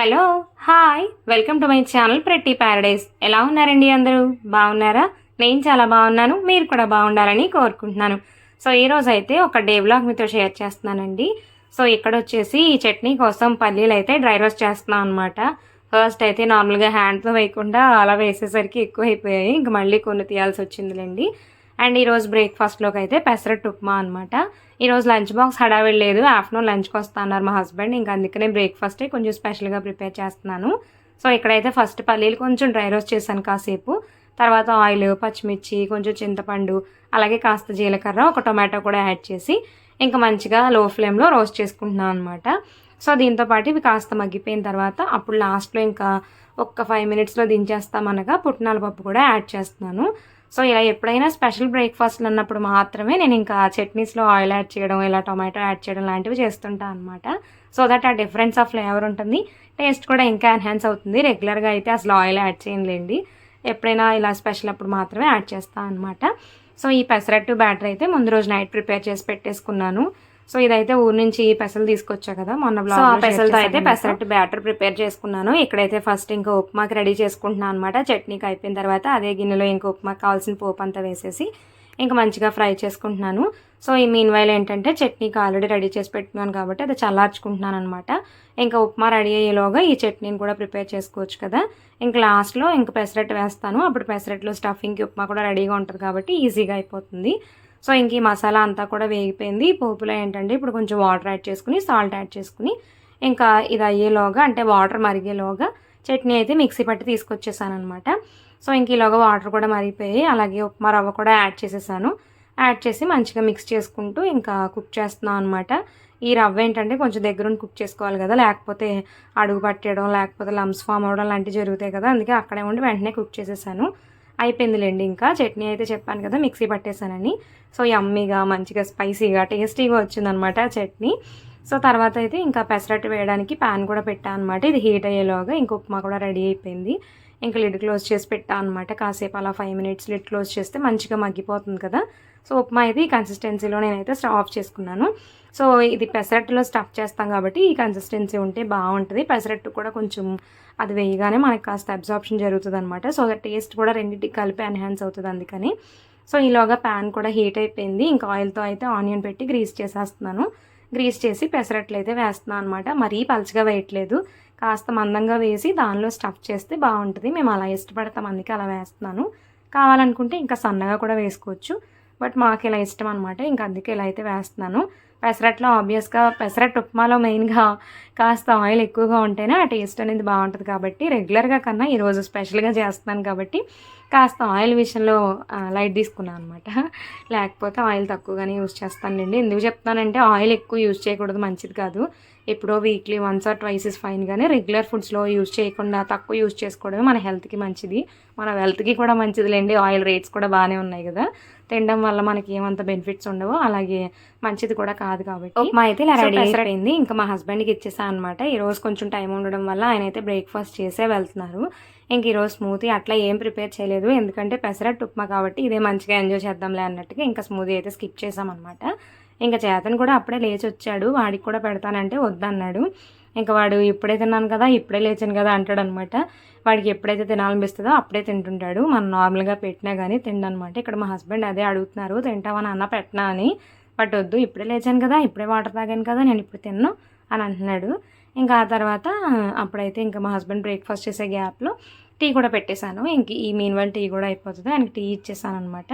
Hello hi. Welcome to my channel pretty paradise ఎలా ఉన్నారండి అందరూ? బాగున్నారా? నేను చాలా బాగున్నాను. మీరు కూడా బాగుండాలని కోరుకుంటున్నాను. సో ఈరోజు అయితే ఒక డే బ్లాగ్ మీతో షేర్ చేస్తున్నానండి. సో ఇక్కడ వచ్చేసి ఈ చట్నీ కోసం పల్లీలు అయితే డ్రై రోస్ట్ చేస్తున్నాం అనమాట ఫస్ట్ అయితే నార్మల్గా హ్యాండ్తో వేయకుండా అలా వేసేసరికి ఎక్కువ అయిపోయాయి ఇంక మళ్ళీ కొన్ని తీయాల్సి వచ్చిందిలేండి. అండ్ ఈరోజు బ్రేక్ఫాస్ట్లోకి అయితే పెసరట్టు ఉప్మా అనమాట ఈరోజు లంచ్ బాక్స్ హడావిడి లేదు. ఆఫ్టర్నూన్ లంచ్కి వస్తా అన్నారు మా హస్బెండ్. ఇంకా అందుకనే బ్రేక్ఫాస్టే కొంచెం స్పెషల్గా ప్రిపేర్ చేస్తున్నాను. సో ఇక్కడైతే ఫస్ట్ పల్లీలు కొంచెం డ్రై రోస్ట్ చేశాను కాసేపు. తర్వాత ఆయిల్ పచ్చిమిర్చి కొంచెం చింతపండు అలాగే కాస్త జీలకర్ర ఒక టొమాటో కూడా యాడ్ చేసి ఇంకా మంచిగా లో ఫ్లేమ్లో రోస్ట్ చేసుకుంటున్నాను అనమాట సో దీంతో పాటు ఇవి కాస్త మగ్గిపోయిన తర్వాత అప్పుడు లాస్ట్లో ఇంకా ఒక్క ఫైవ్ మినిట్స్లో దించేస్తామనగా పుట్నాల పప్పు కూడా యాడ్ చేస్తున్నాను. సో ఇలా ఎప్పుడైనా స్పెషల్ బ్రేక్ఫాస్ట్లు అన్నప్పుడు మాత్రమే నేను ఇంకా చట్నీస్లో ఆయిల్ యాడ్ చేయడం ఇలా టొమాటో యాడ్ చేయడం లాంటివి చేస్తుంటాను అనమాట సో దట్ ఆ డిఫరెన్స్ ఆఫ్ ఫ్లేవర్ ఉంటుంది. టేస్ట్ కూడా ఇంకా ఎన్హాన్స్ అవుతుంది. రెగ్యులర్గా అయితే అసలు ఆయిల్ యాడ్ చేయలేండి ఎప్పుడైనా ఇలా స్పెషల్ అప్పుడు మాత్రమే యాడ్ చేస్తాను అనమాట సో ఈ పెసరట్టు బ్యాటర్ అయితే ముందు రోజు నైట్ ప్రిపేర్ చేసి పెట్టేసుకున్నాను. సో ఇదైతే ఊరు నుంచి పెసలు తీసుకొచ్చా కదా మొన్న బ్లాగ్ ఆ పెసలతో అయితే పెసరట్టు బ్యాటర్ ప్రిపేర్ చేసుకున్నాను. ఇక్కడైతే ఫస్ట్ ఇంకా ఉప్మాకి రెడీ చేసుకుంటున్నాను అనమాట చట్నీకి అయిపోయిన తర్వాత అదే గిన్నెలో ఇంకా ఉప్మాకి కావాల్సిన పోపు అంతా వేసేసి ఇంకా మంచిగా ఫ్రై చేసుకుంటున్నాను. సో ఈ మీన్ వైల్ ఏంటంటే చట్నీకి ఆల్రెడీ రెడీ చేసి పెట్టుకున్నాను కాబట్టి అది చల్లార్చుకుంటున్నాను అనమాట ఇంకా ఉప్మా రెడీ అయ్యేలోగా ఈ చట్నీని కూడా ప్రిపేర్ చేసుకోవచ్చు కదా. ఇంకా లాస్ట్లో ఇంకా పెసరట్టు వేస్తాను. అప్పుడు పెసరట్లో స్టఫింగ్కి ఉప్మా కూడా రెడీగా ఉంటుంది కాబట్టి ఈజీగా అయిపోతుంది. సో ఇంక ఈ మసాలా అంతా కూడా వేగిపోయింది. పోపులో ఏంటంటే ఇప్పుడు కొంచెం వాటర్ యాడ్ చేసుకుని సాల్ట్ యాడ్ చేసుకుని ఇంకా ఇది అయ్యేలోగా అంటే వాటర్ మరిగేలోగా చట్నీ అయితే మిక్సీ పట్టి తీసుకొచ్చేసాను అనమాట సో ఇంక ఈలోగా వాటర్ కూడా మరిగిపోయి అలాగే ఉప్మా రవ్వ కూడా యాడ్ చేసేసాను. యాడ్ చేసి మంచిగా మిక్స్ చేసుకుంటూ ఇంకా కుక్ చేస్తున్నాను అనమాట ఈ రవ్వ ఏంటంటే కొంచెం దగ్గరుండి కుక్ చేసుకోవాలి కదా లేకపోతే అడుగు పట్టేయడం లేకపోతే లమ్స్ ఫామ్ అవ్వడం లాంటివి జరుగుతాయి కదా అందుకే అక్కడే ఉండి వెంటనే కుక్ చేసేసాను. అయిపోయిందిలేండి ఇంకా. చట్నీ అయితే చెప్పాను కదా మిక్సీ పట్టేశానని. సో యమ్మీగా మంచిగా స్పైసీగా టేస్టీగా వచ్చిందనమాట చట్నీ. సో తర్వాత అయితే ఇంకా పెసరట్టు వేయడానికి ప్యాన్ కూడా పెట్టాను అనమాట. ఇది హీట్ అయ్యేలోగా ఇంక ఉప్మా కూడా రెడీ అయిపోయింది. ఇంకా లిడ్ క్లోజ్ చేసి పెట్టా అనమాట. కాసేపు అలా ఫైవ్ మినిట్స్ లిడ్ క్లోజ్ చేస్తే మంచిగా మగ్గిపోతుంది కదా. సో ఉప్మా అయితే ఈ కన్సిస్టెన్సీలో నేనైతే స్టవ్ ఆఫ్ చేసుకున్నాను. సో ఇది పెసరట్టులో స్టఫ్ చేస్తాం కాబట్టి ఈ కన్సిస్టెన్సీ ఉంటే బాగుంటుంది. పెసరట్టు కూడా కొంచెం అది వేయగానే మనకి కాస్త అబ్జార్ప్షన్ జరుగుతుంది అనమాట సో టేస్ట్ కూడా రెండింటికి కలిపి ఎన్హాన్స్ అవుతుంది అందుకని. సో ఈలోగా ప్యాన్ కూడా హీట్ అయిపోయింది. ఇంకా ఆయిల్తో అయితే ఆనియన్ పెట్టి గ్రీస్ చేసేస్తున్నాను. గ్రీస్ చేసి పెసరట్లు అయితే వేస్తున్నాను అనమాట మరీ పలచగా వేయట్లేదు. కాస్త మందంగా వేసి దానిలో స్టఫ్ చేస్తే బాగుంటుంది. మేము అలా ఇష్టపడతాం అందుకే అలా వేస్తున్నాను. కావాలనుకుంటే ఇంకా సన్నగా కూడా వేసుకోవచ్చు. బట్ మాకు ఇలా ఇష్టం అనమాట ఇంకా అందుకే ఇలా అయితే వేస్తున్నాను. పెసరట్లో ఆబ్వియస్గా పెసరట్ ఉప్మాలో మెయిన్గా కాస్త ఆయిల్ ఎక్కువగా ఉంటేనే ఆ టేస్ట్ అనేది బాగుంటుంది కాబట్టి రెగ్యులర్గా కన్నా ఈరోజు స్పెషల్గా చేస్తున్నాను కాబట్టి కాస్త ఆయిల్ విషయంలో లైట్ తీసుకున్నాను అనమాట లేకపోతే ఆయిల్ తక్కువగానే యూజ్ చేస్తానండి ఎందుకు చెప్తానంటే ఆయిల్ ఎక్కువ యూజ్ చేయకూడదు మంచిది కాదు. ఎప్పుడో weekly once or twice is fine కానీ రెగ్యులర్ ఫుడ్స్లో యూజ్ చేయకుండా తక్కువ యూజ్ చేసుకోవడమే మన హెల్త్కి మంచిది. మన హెల్త్కి కూడా మంచిదిలేండి ఆయిల్ రేట్స్ కూడా బాగానే ఉన్నాయి కదా. తినడం వల్ల మనకి ఏమంత బెనిఫిట్స్ ఉండవు అలాగే మంచిది కూడా కాదు కాబట్టి. ఉప్మా అయితే ఇలా రెడీ అయిపోయింది. ఇంకా మా హస్బెండ్కి ఇచ్చేసా అనమాట ఈ రోజు కొంచెం టైం ఉండడం వల్ల ఆయన అయితే బ్రేక్ఫాస్ట్ చేసే వెళ్తున్నారు. ఇంక ఈరోజు స్మూతీ అట్లా ఏం ప్రిపేర్ చేయలేదు. ఎందుకంటే పెసరట్టు ఉప్మా కాబట్టి ఇదే మంచిగా ఎంజాయ్ చేద్దాంలే అన్నట్టుగా ఇంకా స్మూతీ అయితే స్కిప్ చేసామన్నమాట ఇంకా చేతన్ కూడా అప్పుడే లేచి వచ్చాడు వాడికి కూడా పెడతానంటే వద్దన్నాడు. ఇంకా వాడు ఇప్పుడే తిన్నాను కదా ఇప్పుడే లేచాను కదా అంటాడు అనమాట వాడికి ఎప్పుడైతే తినాలనిపిస్తుందో అప్పుడే తింటుంటాడు. మనం నార్మల్గా పెట్టినా కానీ తిండనమాట. ఇక్కడ మా హస్బెండ్ అదే అడుగుతున్నారు తింటావా అన్న పెట్టినా? అని. బట్ వద్దు ఇప్పుడే లేచాను కదా ఇప్పుడే వాటర్ తాగాను కదా నేను ఇప్పుడు తిన్ను అని అంటున్నాడు. ఇంకా ఆ తర్వాత అప్పుడైతే ఇంకా మా హస్బెండ్ బ్రేక్ఫాస్ట్ చేసే గ్యాప్లో టీ కూడా పెట్టేశాను. ఇంక ఈ మీన్ వన్ టీ కూడా అయిపోతుంది. ఆయనకి టీ ఇచ్చేసాను అనమాట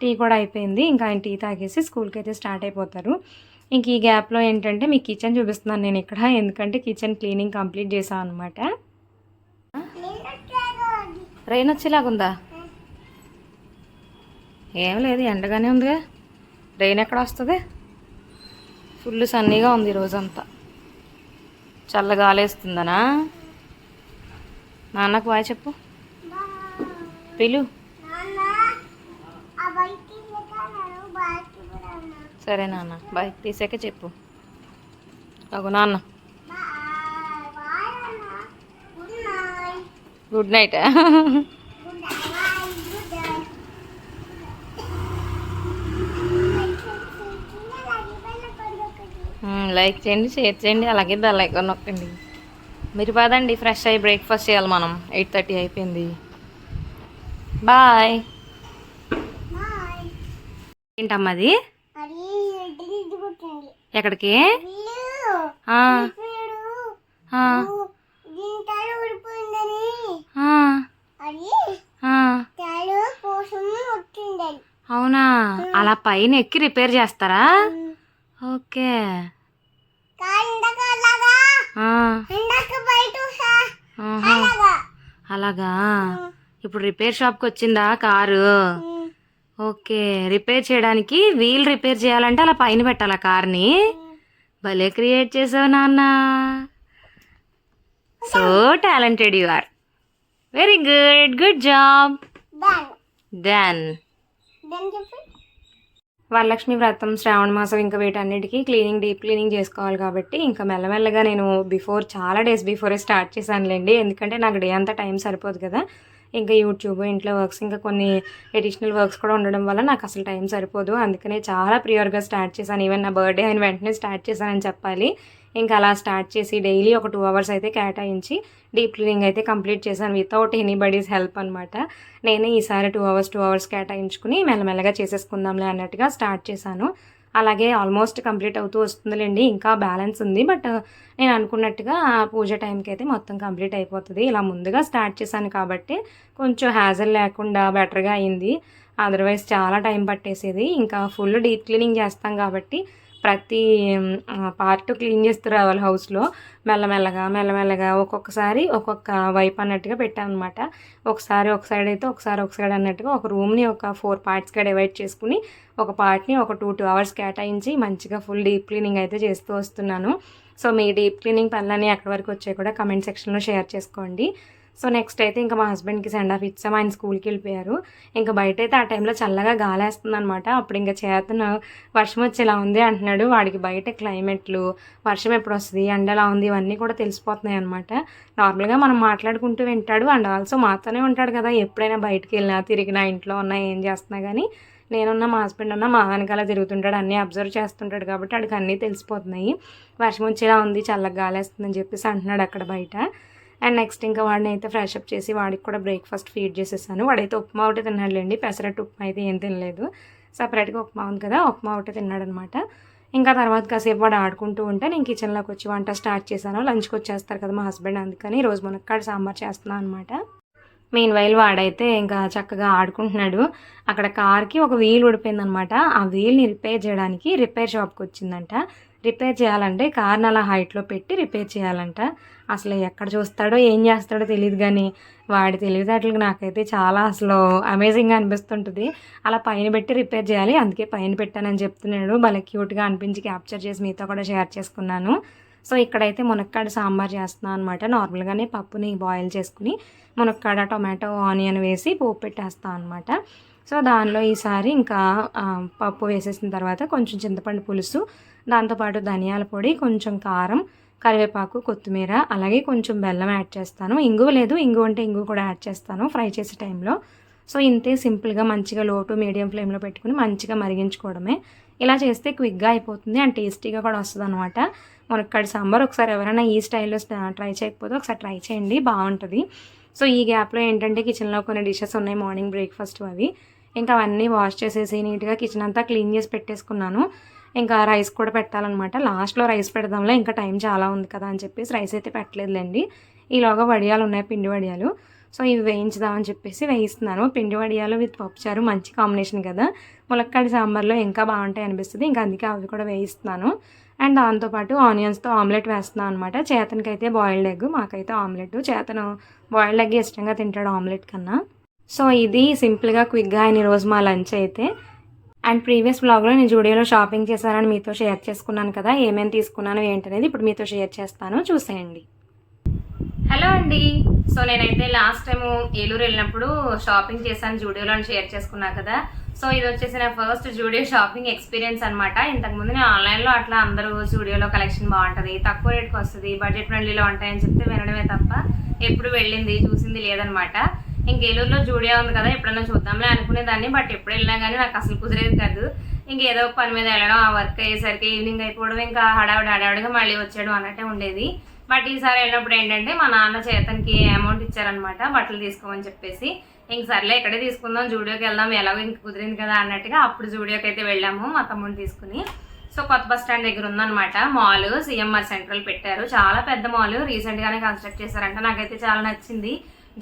టీ కూడా అయిపోయింది. ఇంకా ఆయన టీ తాగేసి స్కూల్కి అయితే స్టార్ట్ అయిపోతారు. ఇంక ఈ గ్యాప్లో ఏంటంటే మీ కిచెన్ చూపిస్తున్నాను నేను ఇక్కడ. ఎందుకంటే కిచెన్ క్లీనింగ్ కంప్లీట్ చేశాను అనమాట రెయిన్ వచ్చేలాగుందా ఏం లేదు ఎండగానే ఉందిగా. రెయిన్ ఎక్కడ వస్తుంది? ఫుల్ సన్నీగా ఉంది ఈరోజంతా చల్లగాలేస్తుందనా? నాన్నకు వాయి చెప్పు. పిలు. సరే నాన్న బాయ్. తీసాక చెప్పు. అగు నాన్న. Good night. లైక్ చేయండి షేర్ చేయండి అలాగే బెల్ ఐకాన్ నొక్కండి. మీరు పదండి ఫ్రెష్ అయ్యి బ్రేక్ఫాస్ట్ చేయాలి మనం. ఎయిట్ థర్టీ అయిపోయింది. బాయ్. ఏంటమ్మా వచ్చింది అవునా? అలా పైన ఎక్కి రిపేర్ చేస్తారా? ఓకే. అలాగా? ఇప్పుడు రిపేర్ షాప్కి వచ్చిందా కారు? ఓకే రిపేర్ చేయడానికి వీల్ రిపేర్ చేయాలంటే అలా పైన పెట్టాలా కార్ని? భలే క్రియేట్ చేసావు నాన్న. So talented you are. Very good good job. దాన్ వరలక్ష్మి వ్రతం శ్రావణ మాసం ఇంకా వీటన్నిటికీ క్లీనింగ్ డీప్ క్లీనింగ్ చేసుకోవాలి కాబట్టి ఇంకా మెల్లమెల్లగా నేను బిఫోర్ చాలా డేస్ బిఫోరే స్టార్ట్ చేశానులేండి. ఎందుకంటే నాకు డే అంతా టైం సరిపోదు కదా. ఇంకా యూట్యూబ్ ఇంట్లో వర్క్స్ ఇంకా కొన్ని ఎడిషనల్ వర్క్స్ కూడా ఉండడం వల్ల నాకు అసలు టైం సరిపోదు. అందుకనే చాలా ప్రియర్గా స్టార్ట్ చేశాను. ఈవెన్ నా బర్త్డే అయిన వెంటనే స్టార్ట్ చేశానని చెప్పాలి. ఇంకా అలా స్టార్ట్ చేసి డైలీ ఒక టూ అవర్స్ అయితే కేటాయించి డీప్ క్లీనింగ్ అయితే కంప్లీట్ చేశాను వితౌట్ ఎనీబడీస్ హెల్ప్ అనమాట నేనే ఈసారి టూ అవర్స్ టూ అవర్స్ కేటాయించుకుని మెల్లమెల్లగా చేసేసుకుందాంలే అన్నట్టుగా స్టార్ట్ చేశాను. అలాగే ఆల్మోస్ట్ కంప్లీట్ అవుతూ వస్తుందిలేండి. ఇంకా బ్యాలెన్స్ ఉంది. బట్ నేను అనుకున్నట్టుగా పూజ టైంకి అయితే మొత్తం కంప్లీట్ అయిపోతుంది. ఇలా ముందుగా స్టార్ట్ చేశాను కాబట్టి కొంచెం హ్యాజల్ లేకుండా బెటర్గా అయింది. అదర్వైజ్ చాలా టైం పట్టేసేది. ఇంకా ఫుల్ డీప్ క్లీనింగ్ చేస్తాం కాబట్టి ప్రతి పార్ట్ క్లీన్ చేస్తూ రావాలి హౌస్లో మెల్లమెల్లగా మెల్లమెల్లగా ఒక్కొక్కసారి ఒక్కొక్క వైపు అన్నట్టుగా పెట్టాను అనమాట ఒకసారి ఒక సైడ్ అయితే ఒకసారి ఒక సైడ్ అన్నట్టుగా ఒక రూమ్ని ఒక ఫోర్ పార్ట్స్గా డివైడ్ చేసుకుని ఒక పార్ట్ని ఒక టూ టూ అవర్స్ కేటాయించి మంచిగా ఫుల్ డీప్ క్లీనింగ్ అయితే చేస్తూ వస్తున్నాను. సో మీ డీప్ క్లీనింగ్ పనులన్నీ ఎక్కడి వరకు వచ్చాయి కూడా కమెంట్ సెక్షన్లో షేర్ చేసుకోండి. సో నెక్స్ట్ అయితే ఇంకా మా హస్బెండ్కి సెండ్ ఆఫ్ ఇచ్చాం. ఆయన స్కూల్కి వెళ్ళిపోయారు. ఇంకా బయట అయితే ఆ టైంలో చల్లగా గాలేస్తుంది అనమాట అప్పుడు ఇంకా చేతను వర్షం వచ్చేలా ఉంది అంటున్నాడు. వాడికి బయట క్లైమేట్లు వర్షం ఎప్పుడు వస్తుంది ఎండ ఎలా ఉంది ఇవన్నీ కూడా తెలిసిపోతున్నాయి అనమాట నార్మల్గా మనం మాట్లాడుకుంటూ వింటాడు. అండ్ ఆల్సో మాతోనే ఉంటాడు కదా. ఎప్పుడైనా బయటకు వెళ్ళినా తిరిగినా ఇంట్లో ఉన్నా ఏం చేస్తున్నా కానీ నేనున్న మా హస్బెండ్ ఉన్న మా వెనకాల తిరుగుతుంటాడు. అన్నీ అబ్జర్వ్ చేస్తుంటాడు కాబట్టి వాడికి అన్నీ తెలిసిపోతున్నాయి. వర్షం వచ్చేలా ఉంది చల్లగా గాలేస్తుందని చెప్పేసి అంటున్నాడు అక్కడ బయట. అండ్ నెక్స్ట్ ఇంకా వాడిని అయితే ఫ్రెష్ అప్ చేసి వాడికి కూడా బ్రేక్ఫాస్ట్ ఫీడ్ చేసేసాను. వాడైతే ఉప్మా ఒకటి తిన్నాడులేండి. పెసరట్టు ఉప్మా అయితే ఏం తినలేదు. సపరేట్గా ఉప్మా ఉంది కదా ఉప్మా ఒకటి తిన్నాడనమాట. ఇంకా తర్వాత కాసేపు వాడు ఆడుకుంటూ ఉంటే నేను కిచెన్లోకి వచ్చి వంట స్టార్ట్ చేశాను. లంచ్కి వచ్చేస్తారు కదా మా హస్బెండ్ అందుకని రోజు మునక్కాడ సాంబార్ చేస్తున్నాను అనమాట. మెయిన్ వైల్ వాడైతే ఇంకా చక్కగా ఆడుకుంటున్నాడు. అక్కడ కార్కి ఒక వీల్ ఊడిపోయిందనమాట. ఆ వీల్ని రిపేర్ చేయడానికి రిపేర్ షాప్కి వచ్చిందంట. రిపేర్ చేయాలంటే కార్ని అలా హైట్లో పెట్టి రిపేర్ చేయాలంట. అసలు ఎక్కడ చూస్తాడో ఏం చేస్తాడో తెలియదు కానీ వాడి తెలివితేటలకు నాకైతే చాలా అసలు అమేజింగ్గా అనిపిస్తుంటుంది. అలా పైన పెట్టి రిపేర్ చేయాలి. అందుకే పైన పెట్టానని చెప్తున్నాడు. భలే క్యూట్గా అనిపించి క్యాప్చర్ చేసి మీతో కూడా షేర్ చేసుకున్నాను. సో ఇక్కడైతే మునక్కాడ సాంబార్ చేస్తున్నాను అనమాట నార్మల్గానే పప్పుని బాయిల్ చేసుకుని మునక్కాడ టొమాటో ఆనియన్ వేసి పోపు పెట్టేస్తాను అనమాట సో దానిలో ఈసారి ఇంకా పప్పు వేసేసిన తర్వాత కొంచెం చింతపండు పులుసు దాంతోపాటు ధనియాల పొడి కొంచెం కారం కరివేపాకు కొత్తిమీర అలాగే కొంచెం బెల్లం యాడ్ చేస్తాను. ఇంగువ లేదు ఇంగువ అంటే ఇంగు కూడా యాడ్ చేస్తాను ఫ్రై చేసే టైంలో. సో ఇంతే సింపుల్గా మంచిగా లో టు మీడియం ఫ్లేమ్లో పెట్టుకుని మంచిగా మరిగించుకోవడమే. ఇలా చేస్తే క్విక్గా అయిపోతుంది అండ్ టేస్టీగా కూడా వస్తుంది అనమాట మునక్కాడ సాంబార్ ఒకసారి ఎవరైనా ఈ స్టైల్లో ట్రై చేయకపోతే ఒకసారి ట్రై చేయండి బాగుంటుంది. సో ఈ గ్యాప్లో ఏంటంటే కిచెన్లో కొన్ని డిషెస్ ఉన్నాయి మార్నింగ్ బ్రేక్ఫాస్ట్ అవి. ఇంకా అవన్నీ వాష్ చేసేసి నీట్గా కిచెన్ అంతా క్లీన్ చేసి పెట్టేసుకున్నాను. ఇంకా రైస్ కూడా పెట్టాలన్నమాట. లాస్ట్లో రైస్ పెడదాంలే ఇంకా టైం చాలా ఉంది కదా అని చెప్పేసి రైస్ అయితే పెట్టలేదులేండి. ఈలోగా వడియాలు ఉన్నాయి పిండి వడియాలు. సో ఇవి వేయించుదామని చెప్పేసి వేయిస్తున్నాను. పిండి వడియాలు విత్ పప్పుచారు మంచి కాంబినేషన్ కదా. ములక్కాడి సాంబార్లో ఇంకా బాగుంటాయి అనిపిస్తుంది ఇంకా అందుకే అవి కూడా వేయిస్తున్నాను. అండ్ దాంతోపాటు ఆనియన్స్తో ఆమ్లెట్ వేస్తున్నాను అనమాట చేతనకి అయితే బాయిల్డ్ ఎగ్ మాకైతే ఆమ్లెట్. చేతను బాయిల్డ్ ఎగ్ ఇష్టంగా తింటాడు ఆమ్లెట్ కన్నా. సో ఇది సింపుల్గా క్విక్గా అయిన రోజు మా లంచ్ అయితే. అండ్ ప్రీవియస్ బ్లాగ్లో నేను జూడియోలో షాపింగ్ చేశానని మీతో షేర్ చేసుకున్నాను కదా ఏమేమి తీసుకున్నాను ఏంటనేది ఇప్పుడు మీతో షేర్ చేస్తాను. చూసేయండి. హలో అండి. సో నేనైతే లాస్ట్ టైం ఏలూరు వెళ్ళినప్పుడు షాపింగ్ చేశాను జూడియోలో షేర్ చేసుకున్నా కదా. సో ఇది వచ్చేసి నా ఫస్ట్ జూడియో షాపింగ్ ఎక్స్పీరియన్స్ అనమాట ఇంతకుముందు నేను ఆన్లైన్లో అట్లా అందరూ జూడియోలో కలెక్షన్ బాగుంటుంది తక్కువ రేట్కి వస్తుంది బడ్జెట్ ఫ్రెండ్లీలో ఉంటాయని చెప్తే వినడమే తప్ప ఎప్పుడు వెళ్ళింది చూసింది లేదనమాట ఇంకేలూరులో జూడియా ఉంది కదా ఎప్పుడైనా చూద్దామని అనుకునేదాన్ని. బట్ ఎప్పుడు వెళ్ళినా కానీ నాకు అసలు కుదిరేది కాదు. ఇంకేదో ఒక పని మీద వెళ్ళడం ఆ వర్క్ అయ్యేసరికి ఈవినింగ్ అయిపోవడం ఇంకా హడావిడి హడావిడిగా మళ్ళీ వచ్చాడు అన్నట్టే ఉండేది. బట్ ఈసారి వెళ్ళినప్పుడు ఏంటంటే మా నాన్న చేతనికి అమౌంట్ ఇచ్చారనమాట బట్టలు తీసుకోమని చెప్పేసి. ఇంక సర్లే ఇక్కడే తీసుకుందాం జూడియోకి వెళ్దాం ఎలాగో ఇంక కుదిరింది కదా అన్నట్టుగా అప్పుడు జూడియోకి అయితే వెళ్ళాము మా తమ్ముడిని తీసుకుని. సో కొత్త బస్ స్టాండ్ దగ్గర ఉందన్నమాట మాల్ సిఎంఆర్ సెంట్రల్ పెట్టారు. చాలా పెద్ద మాల్ రీసెంట్గానే కన్స్ట్రక్ట్ చేశారంట నాకైతే చాలా నచ్చింది.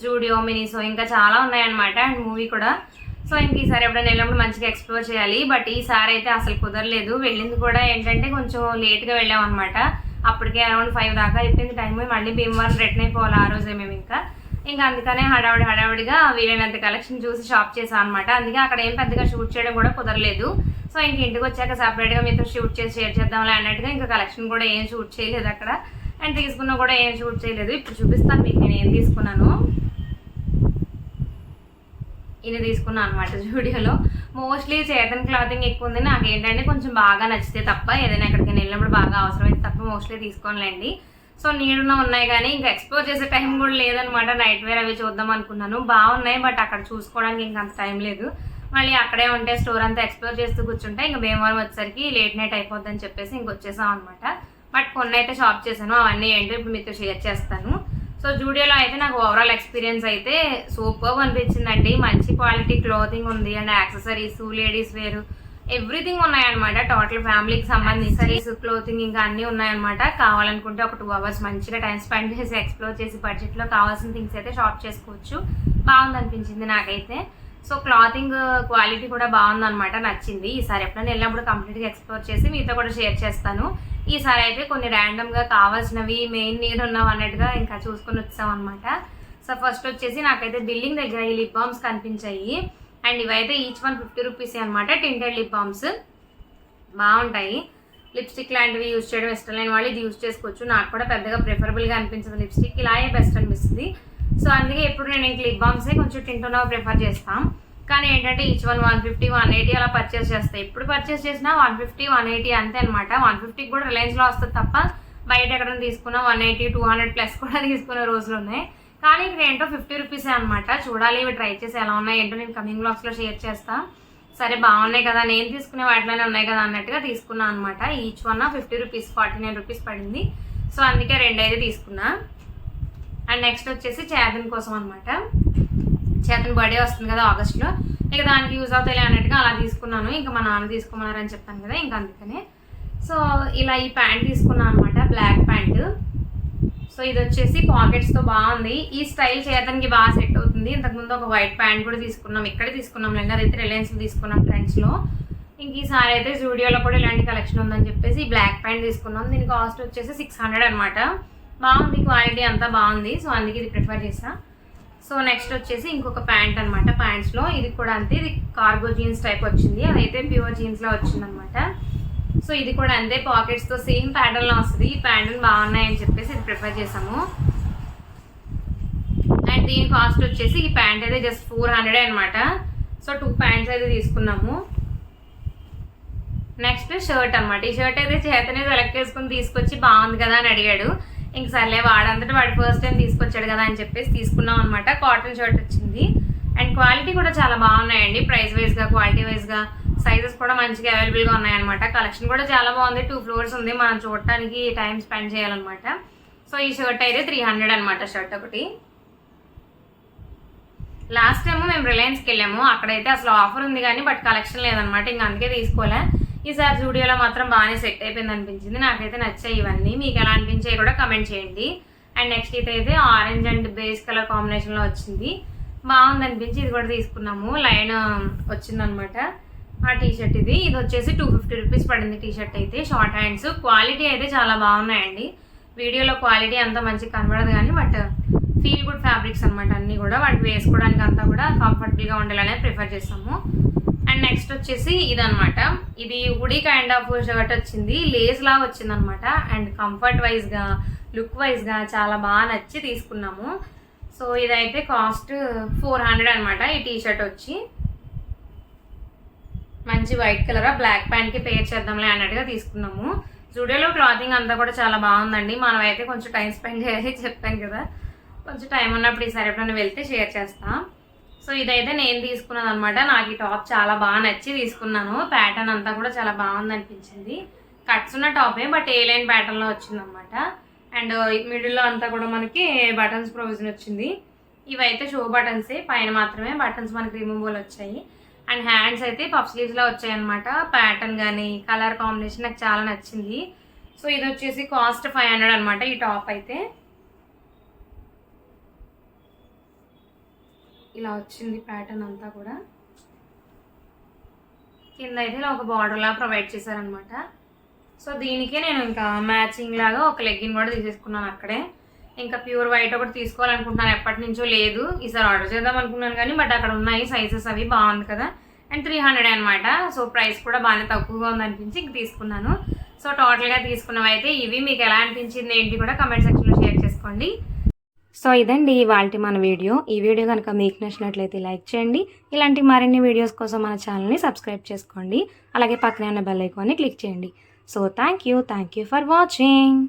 జూడియో మినిసో ఇంకా చాలా ఉన్నాయన్నమాట అండ్ మూవీ కూడా. సో ఇంక ఈసారి ఎప్పుడైనా వెళ్ళినప్పుడు మంచిగా ఎక్స్ప్లోర్ చేయాలి. బట్ ఈసారి అయితే అసలు కుదరలేదు. వెళ్ళింది కూడా ఏంటంటే కొంచెం లేట్గా వెళ్ళాం అనమాట అప్పటికే అరౌండ్ ఫైవ్ దాకా అయిపోయింది టైం మళ్ళీ భీమవరం రిటర్న్ అయిపోవాలి ఆ రోజే మేము ఇంకా. ఇంకా అందుకనే హడావిడి హడావిడిగా వీలైనంత కలెక్షన్ చూసి షాప్ చేసాం అనమాట అందుకే అక్కడ ఏం పెద్దగా షూట్ చేయడం కూడా కుదరలేదు. సో ఇంక ఇంటికి వచ్చాక సపరేట్గా మీతో షూట్ చేసి షేర్ చేద్దాంలే అన్నట్టుగా ఇంకా కలెక్షన్ కూడా ఏం షూట్ చేయలేదు అక్కడ. అండ్ తీసుకున్నా కూడా ఏం షూట్ చేయలేదు. ఇప్పుడు చూపిస్తాను మీకు నేను ఏం తీసుకున్నాను. ఇది తీసుకున్నాను అనమాట జూడియోలో. మోస్ట్లీ చేతన్ క్లాతింగ్ ఎక్కువ ఉంది. నాకు ఏంటంటే కొంచెం బాగా నచ్చితే తప్ప ఏదైనా ఎక్కడికి వెళ్ళినప్పుడు బాగా అవసరమైతే తప్ప మోస్ట్లీ తీసుకోనులేండి. సో నీడున ఉన్నాయి కానీ ఇంకా ఎక్స్ప్లోర్ చేసే టైం కూడా లేదనమాట నైట్ వేర్ అవి చూద్దాం అనుకున్నాను. బాగున్నాయి బట్ అక్కడ చూసుకోవడానికి ఇంకా అంత టైం లేదు. మళ్ళీ అక్కడే ఉంటే స్టోర్ అంతా ఎక్స్ప్లోర్ చేస్తూ కూర్చుంటే ఇంకా భీమవరం వచ్చేసరికి లేట్ నైట్ అయిపోద్దని చెప్పేసి ఇంకొచ్చేసాం అనమాట బట్ కొన్ని అయితే షాప్ చేశాను. అవన్నీ ఏంటో ఇప్పుడు మీతో షేర్ చేస్తాను. సో జూడియోలో అయితే నాకు ఓవరాల్ ఎక్స్పీరియన్స్ అయితే సూపర్ అనిపించిందండి. మంచి క్వాలిటీ క్లోతింగ్ ఉంది and accessories ladies wear everything ఉన్నాయన్నమాట. టోటల్ ఫ్యామిలీకి సంబంధించి క్లోతింగ్ ఇంకా అన్నీ ఉన్నాయన్నమాట. కావాలనుకుంటే ఒక టూ అవర్స్ మంచిగా టైం స్పెండ్ చేసి ఎక్స్ప్లోర్ చేసి బడ్జెట్లో కావాల్సిన థింగ్స్ అయితే షాప్ చేసుకోవచ్చు. బాగుంది అనిపించింది నాకైతే. సో క్లాతింగ్ uh, క్వాలిటీ కూడా బాగుందన్నమాట నచ్చింది. ఈసారి ఎప్పుడైనా వెళ్ళినప్పుడు కంప్లీట్గా ఎక్స్ప్లోర్ చేసి మీతో కూడా షేర్ చేస్తాను. ఈసారి అయితే కొన్ని ర్యాండమ్గా కావాల్సినవి మెయిన్ నీడ్ ఉన్నవి అన్నట్టుగా ఇంకా చూసుకొని వచ్చాం అనమాట సో ఫస్ట్ వచ్చేసి నాకైతే బిల్డింగ్ దగ్గర ఈ లిప్ బామ్స్ కనిపించాయి. అండ్ ఇవైతే ఈచ్ వన్ ఫిఫ్టీ రూపీస్ అనమాట టింటెడ్ లిప్ బామ్స్. బాగుంటాయి. లిప్స్టిక్ లాంటివి యూజ్ చేయడం ఇష్టం లేని వాళ్ళు ఇది యూజ్ చేసుకోవచ్చు. నాకు కూడా పెద్దగా ప్రిఫరబుల్గా అనిపించదు లిప్స్టిక్. ఇలాగే బెస్ట్ అనిపిస్తుంది. సో అందుకే ఇప్పుడు నేను ఇంక లిప్ బామ్సే కొంచెం టింటోనో ప్రిఫర్ చేస్తాం. కానీ ఏంటంటే each one one fifty one eighty అలా పర్చేస్ చేస్తాయి ఎప్పుడు పర్చేస్ చేసినా వన్ ఫిఫ్టీ వన్ ఎయిటీ అంతే అనమాట వన్ ఫిఫ్టీకి కూడా రిలయన్స్లో వస్తుంది తప్ప బయట ఎక్కడ తీసుకున్నా one eighty two hundred plus కూడా తీసుకునే రోజులు ఉన్నాయి. కానీ ఇక్కడ ఏంటో ఫిఫ్టీ రూపీసే అనమాట చూడాలి ఇవి ట్రై చేసి ఎలా ఉన్నాయి ఏంటో నేను కమింగ్ బ్లాగ్స్లో షేర్ చేస్తాను సరే బాగున్నాయి కదా నేను తీసుకునే వాటిలోనే ఉన్నాయి కదా అన్నట్టుగా తీసుకున్నాను అనమాట each one fifty rupees forty nine rupees పడింది. సో అందుకే రెండు అయితే తీసుకున్నా. అండ్ నెక్స్ట్ వచ్చేసి చేతన్ కోసం అనమాట చేతన్ బర్త్డే వస్తుంది కదా ఆగస్ట్లో. ఇక దానికి యూజ్ అవుతాయి అన్నట్టుగా అలా తీసుకున్నాను. ఇంకా మా నాన్న తీసుకోమన్నారని చెప్పాను కదా ఇంకా అందుకనే. సో ఇలా ఈ ప్యాంట్ తీసుకున్నాను అనమాట బ్లాక్ ప్యాంట్. సో ఇది వచ్చేసి పాకెట్స్తో బాగుంది. ఈ స్టైల్ చేతనికి బాగా సెట్ అవుతుంది. ఇంతకుముందు ఒక వైట్ ప్యాంట్ కూడా తీసుకున్నాం. ఇక్కడే తీసుకున్నాం. లేండి అదైతే రిలయన్స్లో తీసుకున్నాం ట్రెండ్స్లో ఇంక ఈసారి అయితే జూడియోలో కూడా ఇలాంటి కలెక్షన్ ఉందని చెప్పేసి ఈ బ్లాక్ ప్యాంట్ తీసుకున్నాం. దీని కాస్ట్ వచ్చేసి సిక్స్ హండ్రెడ్ అనమాట బాగుంది క్వాలిటీ అంతా బాగుంది. సో అందుకే ఇది ప్రిఫర్ చేసా సో నెక్స్ట్ వచ్చేసి ఇంకొక ప్యాంట్ అనమాట ప్యాంట్స్లో. ఇది కూడా అంతే ఇది కార్గో జీన్స్ టైప్ వచ్చింది. అదైతే ప్యూర్ జీన్స్లో వచ్చింది అనమాట సో ఇది కూడా అంతే పాకెట్స్తో సేమ్ ప్యాటర్న్లో వస్తుంది. ఈ ప్యాంటులు బాగున్నాయని చెప్పేసి ఇది ప్రిఫర్ చేసాము అండ్ దీని కాస్ట్ వచ్చేసి ఈ ప్యాంట్ అయితే జస్ట్ ఫోర్ హండ్రెడ్ అనమాట సో టూ ప్యాంట్స్ అయితే తీసుకున్నాము. నెక్స్ట్ షర్ట్ అనమాట ఈ షర్ట్ అయితే చేతనే సెలెక్ట్ చేసుకుని తీసుకొచ్చి బాగుంది కదా అని అడిగాడు. ఇంక సర్లే వాడంతటా వాడు ఫస్ట్ టైం తీసుకొచ్చాడు కదా అని చెప్పేసి తీసుకున్నాం అనమాట కాటన్ షర్ట్ వచ్చింది. అండ్ క్వాలిటీ కూడా చాలా బాగున్నాయండి. ప్రైస్ వైజ్గా క్వాలిటీ వైజ్గా సైజెస్ కూడా మంచిగా అవైలబుల్గా ఉన్నాయన్నమాట కలెక్షన్ కూడా చాలా బాగుంది. టూ ఫ్లోర్స్ ఉంది. మనం చూడటానికి టైం స్పెండ్ చేయాలన్నమాట. సో ఈ షర్ట్ అయితే త్రీ హండ్రెడ్ అనమాట షర్ట్ ఒకటి. లాస్ట్ టైం మేము రిలయన్స్కి వెళ్ళాము. అక్కడైతే అసలు ఆఫర్ ఉంది కానీ బట్ కలెక్షన్ లేదనమాట ఇంకా అందుకే తీసుకోలే. ఈసారి జూడియోలో మాత్రం బాగానే సెట్ అయిపోయింది అనిపించింది నాకైతే నచ్చాయి ఇవన్నీ. మీకు ఎలా అనిపించాయి కూడా కమెంట్ చేయండి. అండ్ నెక్స్ట్ ఇది అయితే ఆరెంజ్ అండ్ బేస్ కలర్ కాంబినేషన్లో వచ్చింది. బాగుంది అనిపించి ఇది కూడా తీసుకున్నాము. లైన్ వచ్చిందనమాట. ఆ టీషర్ట్ ఇది. ఇది వచ్చేసి టూ ఫిఫ్టీ రూపీస్ పడింది టీషర్ట్ అయితే. Short hands. క్వాలిటీ అయితే చాలా బాగున్నాయండి. వీడియోలో క్వాలిటీ అంత మంచిగా కనబడదు కానీ బట్ ఫీల్ గుడ్ ఫ్యాబ్రిక్స్ అనమాట అన్నీ కూడా. వాటికి వేసుకోవడానికి అంతా కూడా కంఫర్టబుల్గా ఉండాలనే ప్రిఫర్ చేస్తాము. అండ్ నెక్స్ట్ వచ్చేసి ఇదనమాట ఇది ఉడి కైండ్ ఆఫ్ షర్ట్ వచ్చింది. లేస్ లాగా వచ్చింది అనమాట అండ్ కంఫర్ట్ వైజ్గా లుక్ వైజ్గా చాలా బాగా నచ్చి తీసుకున్నాము. సో ఇదైతే కాస్ట్ ఫోర్ హండ్రెడ్ అనమాట ఈ టీ షర్ట్ వచ్చి. మంచి వైట్ కలర్ బ్లాక్ ప్యాంట్కి పేర్ చేద్దాంలే అన్నట్టుగా తీసుకున్నాము. జూడియోలో క్లాతింగ్ అంతా కూడా చాలా బాగుందండి. మనం అయితే కొంచెం టైం స్పెండ్ చేయాలి చెప్పాను కదా. కొంచెం టైం ఉన్నప్పుడు ఈసారి ఎప్పుడైనా వెళ్తే షేర్ చేస్తాం. సో ఇదైతే నేను తీసుకున్నాను అనమాట నాకు ఈ టాప్ చాలా బాగా నచ్చి తీసుకున్నాను. ప్యాటర్న్ అంతా కూడా చాలా బాగుంది అనిపించింది. కట్స్ ఉన్న టాపే బట్ ఏ లైన్ ప్యాటర్న్లో వచ్చిందనమాట అండ్ మిడిల్లో అంతా కూడా మనకి బటన్స్ ప్రొవిజన్ వచ్చింది. ఇవైతే షో బటన్సే పైన మాత్రమే బటన్స్ మనకి రిమూవబుల్ వచ్చాయి. అండ్ హ్యాండ్స్ అయితే పఫ్ స్లీవ్స్లో వచ్చాయి అనమాట ప్యాటర్న్ కానీ కలర్ కాంబినేషన్ నాకు చాలా నచ్చింది. సో ఇది వచ్చేసి కాస్ట్ ఫైవ్ హండ్రెడ్ అనమాట ఈ టాప్ అయితే. ఇలా వచ్చింది ప్యాటర్న్ అంతా కూడా. కింద అయితే ఇలా ఒక బార్డర్లా ప్రొవైడ్ చేశారనమాట సో దీనికే నేను ఇంకా మ్యాచింగ్ లాగా ఒక లెగ్గిన్ కూడా తీసేసుకున్నాను అక్కడే. ఇంకా ప్యూర్ వైట్ ఒకటి తీసుకోవాలనుకుంటున్నాను. ఎప్పటి నుంచో లేదు. ఈసారి ఆర్డర్ చేద్దాం అనుకున్నాను కానీ బట్ అక్కడ ఉన్నాయి సైజెస్ అవి బాగుంది కదా. అండ్ త్రీ హండ్రెడ్ అనమాట సో ప్రైస్ కూడా బాగానే తక్కువగా ఉందనిపించి ఇంక తీసుకున్నాను. సో టోటల్గా తీసుకున్నవి అయితే ఇవి. మీకు ఎలా అనిపించింది ఏంటి కూడా కమెంట్ సెక్షన్లో షేర్ చేసుకోండి. సో ఇదండి ఇవాళ మన వీడియో. ఈ వీడియో కనుక మీకు నచ్చినట్లయితే లైక్ చేయండి. ఇలాంటి మరిన్ని వీడియోస్ కోసం మన ఛానల్ని సబ్స్క్రైబ్ చేసుకోండి. అలాగే పక్కనే ఉన్న బెల్ ఐకాన్ని క్లిక్ చేయండి. So thank you thank you for watching.